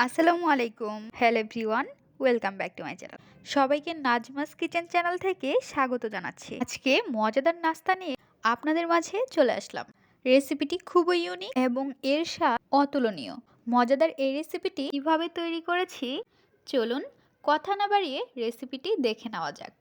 আসসালামু আলাইকুম। Hello everyone welcome back to my channel সবাইকে নাজমাস কিচেন চ্যানেল থেকে স্বাগত জানাচ্ছি। আজকে মজাদার নাস্তা নিয়ে আপনাদের মাঝে চলে আসলাম। রেসিপিটি খুবই ইউনিক এবং এর স্বাদ অতুলনীয়। মজাদার এই রেসিপিটি কীভাবে তৈরি করেছি? চলুন কথা না বাড়িয়ে রেসিপিটি দেখে নেওয়া যাক।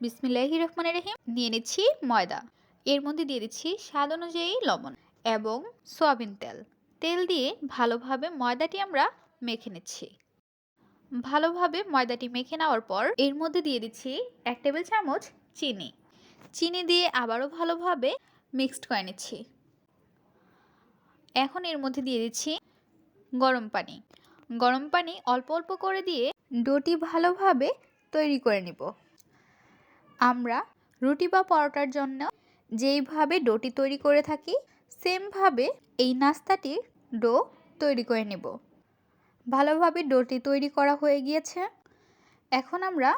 বিসমিল্লাহি রহমানের রহিম, নিয়ে নিচ্ছি ময়দা। এর মধ্যে দিয়ে দিচ্ছি স্বাদ অনুযায়ী লবণ এবং সয়াবিন তেল। তেল দিয়ে ভালোভাবে ময়দাটি আমরা মেখে নিচ্ছি। ভালোভাবে ময়দাটি মেখে নেওয়ার পর এর মধ্যে দিয়ে দিচ্ছি এক টেবিল চামচ চিনি। চিনি দিয়ে আবারও ভালোভাবে মিক্সড করে নিচ্ছি। এখন এর মধ্যে দিয়ে দিচ্ছি গরম পানি। গরম পানি অল্প অল্প করে দিয়ে ডোটি ভালোভাবে তৈরি করে নিব। আমরা রুটি বা পরোটার জন্য যেইভাবে ডোটি তৈরি করে থাকি, সেমভাবে এই নাস্তাটির ডো তৈরি করে নেব। ভালোভাবে ডোটি তৈরি করা হয়ে গিয়েছে। এখন আমরা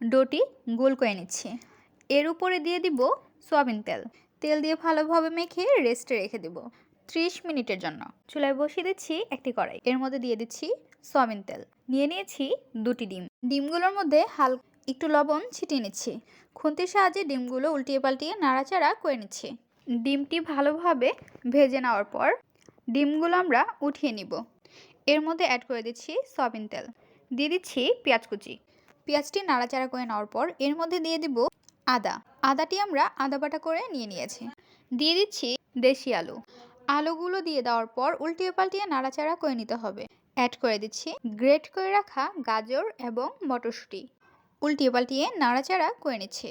ডোটি গোল করে নিচ্ছি। এর উপরে দিয়ে দিব সয়াবিন তেল। তেল দিয়ে ভালোভাবে মেখে রেস্টে রেখে দেব ত্রিশ মিনিটের জন্য। চুলায় বসিয়ে দিচ্ছি একটি কড়াই। এর মধ্যে দিয়ে দিচ্ছি সয়াবিন তেল। নিয়ে নিয়েছি দুটি ডিম। ডিমগুলোর মধ্যে হাল একটু লবণ ছিটিয়ে নিচ্ছি। খুন্তির সাহায্যে ডিমগুলো উল্টিয়ে পাল্টিয়ে নাড়াচাড়া করে নিচ্ছি। ডিমটি ভালোভাবে ভেজে নেওয়ার পর ডিমগুলো আমরা উঠিয়ে নিব। এর মধ্যে অ্যাড করে দিচ্ছি সয়াবিন তেল। দিয়ে দিচ্ছি পেঁয়াজ কুচি। পেঁয়াজটি নাড়াচাড়া করে নেওয়ার পর এর মধ্যে দিয়ে দিব আদা। আদাটি আমরা আদা বাটা করে নিয়ে নিয়েছি। দিয়ে দিচ্ছি দেশি আলু। আলুগুলো দিয়ে দেওয়ার পর উল্টিয়ে পাল্টিয়ে নাড়াচাড়া করে নিতে হবে। অ্যাড করে দিচ্ছি গ্রেট করে রাখা গাজর এবং মটরশুঁটি। উল্টিয়ে পাল্টিয়ে নাড়াচাড়া করে নিচ্ছে।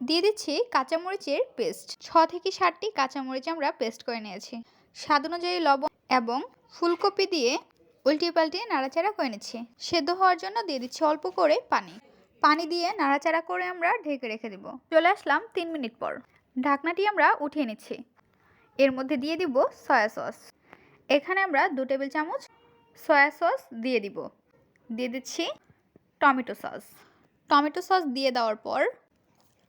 দিয়ে দিচ্ছি কাঁচামরিচের পেস্ট ছ থেকে ষাটটি কাঁচামরিচ আমরা পেস্ট করে নিয়েছি। স্বাদ অনুযায়ী লবণ এবং ফুলকপি দিয়ে উল্টিয়ে পাল্টিয়ে নাড়াচাড়া করে নিচ্ছি। সেদ্ধ হওয়ার জন্য দিয়ে দিচ্ছি অল্প করে পানি। পানি দিয়ে নাড়াচাড়া করে আমরা ঢেকে রেখে দিব। চলে আসলাম তিন মিনিট পর। ঢাকনাটি আমরা উঠিয়ে নিচ্ছি। এর মধ্যে দিয়ে দিব সয়া সস। এখানে আমরা দু টেবিল চামচ সয়া সস দিয়ে দিব। দিয়ে দিচ্ছি টমেটো সস। টমেটো সস দিয়ে দেওয়ার পর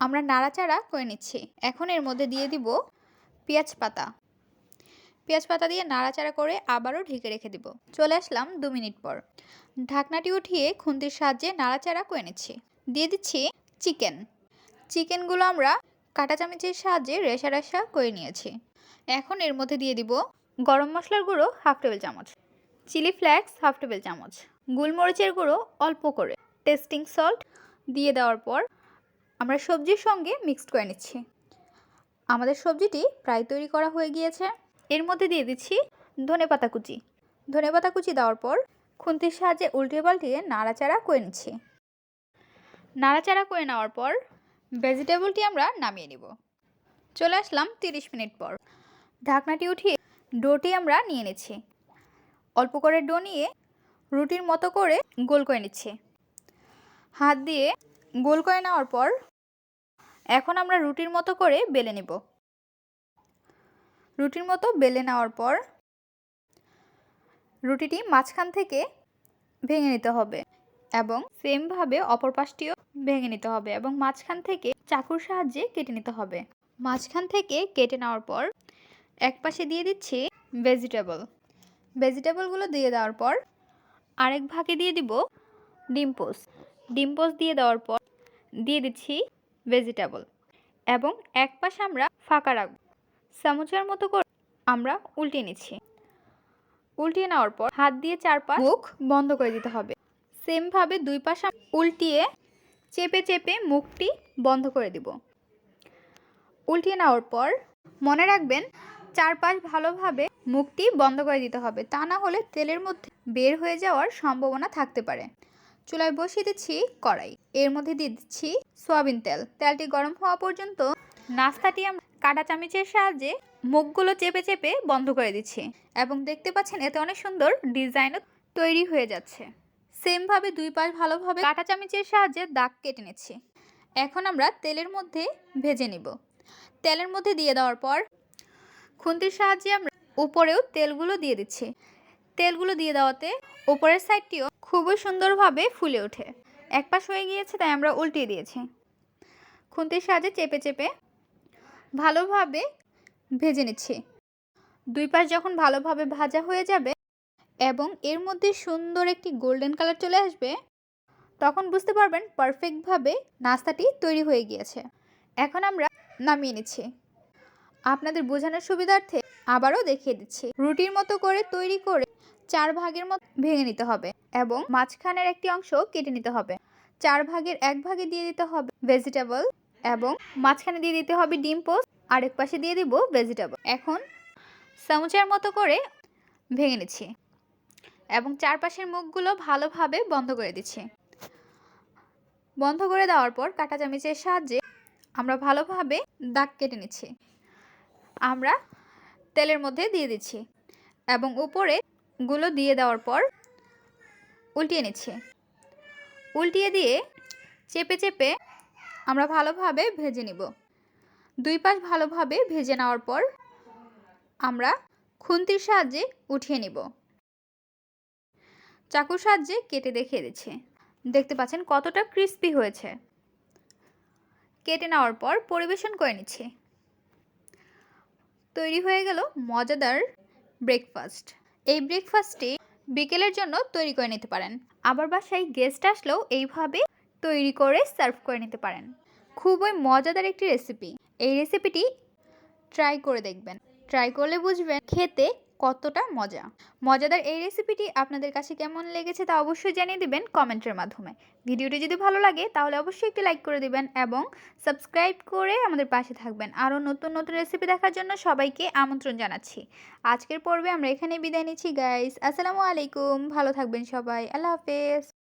আমরা নাড়াচাড়া করে নিচ্ছি। এখন এর মধ্যে দিয়ে দিব পেঁয়াজ পাতা। পেঁয়াজ পাতা দিয়ে নাড়াচাড়া করে আবারও ঢেকে রেখে দিব। চলে আসলাম দু মিনিট পর। ঢাকনাটি উঠিয়ে খুন্তির সাহায্যে নাড়াচাড়া করে নিচ্ছি। দিয়ে দিচ্ছি চিকেন। চিকেনগুলো আমরা কাটা চামচের সাহায্যে রেশা রেশা করে নিয়েছি। এখন এর মধ্যে দিয়ে দিব গরম মশলার গুঁড়ো হাফ টেবিল চামচ, চিলি ফ্লেক্স হাফ টেবিল চামচ, গুলমরিচের গুঁড়ো অল্প করে, টেস্টিং সল্ট দিয়ে দেওয়ার পর আমরা সবজির সঙ্গে মিক্সড করে নিচ্ছি। আমাদের সবজিটি প্রায় তৈরি করা হয়ে গিয়েছে। এর মধ্যে দিয়ে দিচ্ছি ধনে পাতা কুচি। ধনে পাতা কুচি দেওয়ার পর খুন্তির সাহায্যে উল্টে পাল্টিয়ে নাড়াচাড়া করে নিচ্ছি। নাড়াচাড়া করে নেওয়ার পর ভেজিটেবলটি আমরা নামিয়ে নিব। চলে আসলাম তিরিশ মিনিট পর। ঢাকনাটি উঠিয়ে ডোটি আমরা নিয়ে নিচ্ছি। অল্প করে ডো নিয়ে রুটির মতো করে গোল করে নিচ্ছি। হাত দিয়ে গোল করে নেওয়ার পর এখন আমরা রুটির মতো করে বেলে নেব। রুটির মতো বেলে নেওয়ার পর রুটিটি মাঝখান থেকে ভেঙে নিতে হবে এবং সেমভাবে অপর পাশটিও ভেঙে নিতে হবে এবং মাঝখান থেকে চাকুর সাহায্যে কেটে নিতে হবে। মাঝখান থেকে কেটে নেওয়ার পর এক পাশে দিয়ে দিচ্ছি ভেজিটেবল ভেজিটেবলগুলো দিয়ে দেওয়ার পর আরেক ভাগে দিয়ে দিব ডিম পোস্ট। ডিম পোস্ট দিয়ে দেওয়ার পর দিয়ে দিচ্ছি ভেজিটেবল এবং এক পাশে আমরা ফাঁকা রাখব। চামচের মতো করে আমরা উল্টিয়ে নিচ্ছি। উল্টিয়ে নেওয়ার পর হাত দিয়ে চারপাশ মুখ বন্ধ করে দিতে হবে। সেমভাবে দুই পাশে উল্টিয়ে চেপে চেপে মুখটি বন্ধ করে দিব। উল্টিয়ে নেওয়ার পর মনে রাখবেন চারপাশ ভালোভাবে মুখটি বন্ধ করে দিতে হবে। তা না হলে তেলের মধ্যে বের হয়ে যাওয়ার সম্ভাবনা থাকতে পারে। চুলায় বসিয়ে দিচ্ছি কড়াই। এর মধ্যে দিয়ে দিচ্ছি সয়াবিন তেল। তেলটি গরম হওয়া পর্যন্ত নাস্তাটি আমরা কাটা চামিচের সাহায্যে মুখগুলো চেপে চেপে বন্ধ করে দিচ্ছি এবং দেখতে পাচ্ছেন এতে অনেক সুন্দর ডিজাইনও তৈরি হয়ে যাচ্ছে। সেমভাবে দুই পাশ ভালোভাবে কাটা চামিচের সাহায্যে দাগ কেটে নিচ্ছি। এখন আমরা তেলের মধ্যে ভেজে নিব। তেলের মধ্যে দিয়ে দেওয়ার পর খুন্তির সাহায্যে আমরা উপরেও তেলগুলো দিয়ে দিচ্ছি। তেলগুলো দিয়ে দেওয়াতে উপরের সাইডটিও খুবই সুন্দরভাবে ফুলে ওঠে। এক পাশ হয়ে গিয়েছে, তাই আমরা উল্টিয়ে দিয়েছি। খুন্তির সাহায্যে চেপে চেপে ভালোভাবে ভেজে নিচ্ছি। দুই পাশ যখন ভালোভাবে ভাজা হয়ে যাবে এবং এর মধ্যে সুন্দর একটি গোল্ডেন কালার চলে আসবে, তখন বুঝতে পারবেন পারফেক্টভাবে নাস্তাটি তৈরি হয়ে গিয়েছে। এখন আমরা নামিয়ে নিচ্ছি। আপনাদের বোঝানোর সুবিধার্থে আবারও দেখিয়ে দিচ্ছি। রুটির মতো করে তৈরি করে চার ভাগের মতো ভেঙে নিতে হবে এবং মাঝখানের একটি অংশ কেটে নিতে হবে। চার ভাগের এক ভাগে দিয়ে দিতে হবে ভেজিটেবল এবং মাঝখানে দিয়ে দিতে হবে ডিম পোস্ট, আরেক পাশে দিয়ে দিব ভেজিটেবল। এখন চামচের মতো করে ভেঙে নিচ্ছি এবং চারপাশের মুখগুলো ভালোভাবে বন্ধ করে দিচ্ছি। বন্ধ করে দেওয়ার পর কাঁটা চামিচের সাহায্যে আমরা ভালোভাবে দাগ কেটে নিচ্ছি। আমরা তেলের মধ্যে দিয়ে দিচ্ছি এবং উপরে গুলো দিয়ে দেওয়ার পর উল্টিয়ে নিচ্ছে। উল্টিয়ে দিয়ে চেপে চেপে আমরা ভালোভাবে ভেজে নিব। দুই পাশ ভালোভাবে ভেজে নেওয়ার পর আমরা খুন্তির সাহায্যে উঠিয়ে নিব। চাকুর সাহায্যে কেটে দেখিয়ে দিচ্ছে। দেখতে পাচ্ছেন কতটা ক্রিস্পি হয়েছে। কেটে নেওয়ার পর পরিবেশন করে নিচ্ছি। তৈরি হয়ে গেল মজাদার ব্রেকফাস্ট এই ব্রেকফাস্টটি বিকেলের জন্য তৈরি করে নিতে পারেন। আবার বাসায় গেস্ট আসলেও এইভাবে তৈরি করে সার্ভ করে নিতে পারেন। খুবই মজাদার একটি রেসিপি এই রেসিপিটি ট্রাই করে দেখবেন। ট্রাই করলে বুঝবেন খেতে কতটা মজা। মজাদার এই রেসিপিটি আপনাদের কাছে কেমন লেগেছে তা অবশ্যই জানিয়ে দিবেন কমেন্টের মাধ্যমে। ভিডিওটি যদি ভালো লাগে, তাহলে অবশ্যই একটি লাইক করে দিবেন এবং সাবস্ক্রাইব করে আমাদের পাশে থাকবেন। আরও নতুন নতুন রেসিপি দেখার জন্য সবাইকে আমন্ত্রণ জানাচ্ছি। আজকের পর্বে আমরা এখানে বিদায় নিচ্ছি গাইস আসসালামু আলাইকুম। ভালো থাকবেন সবাই। আল্লাহ হাফেজ।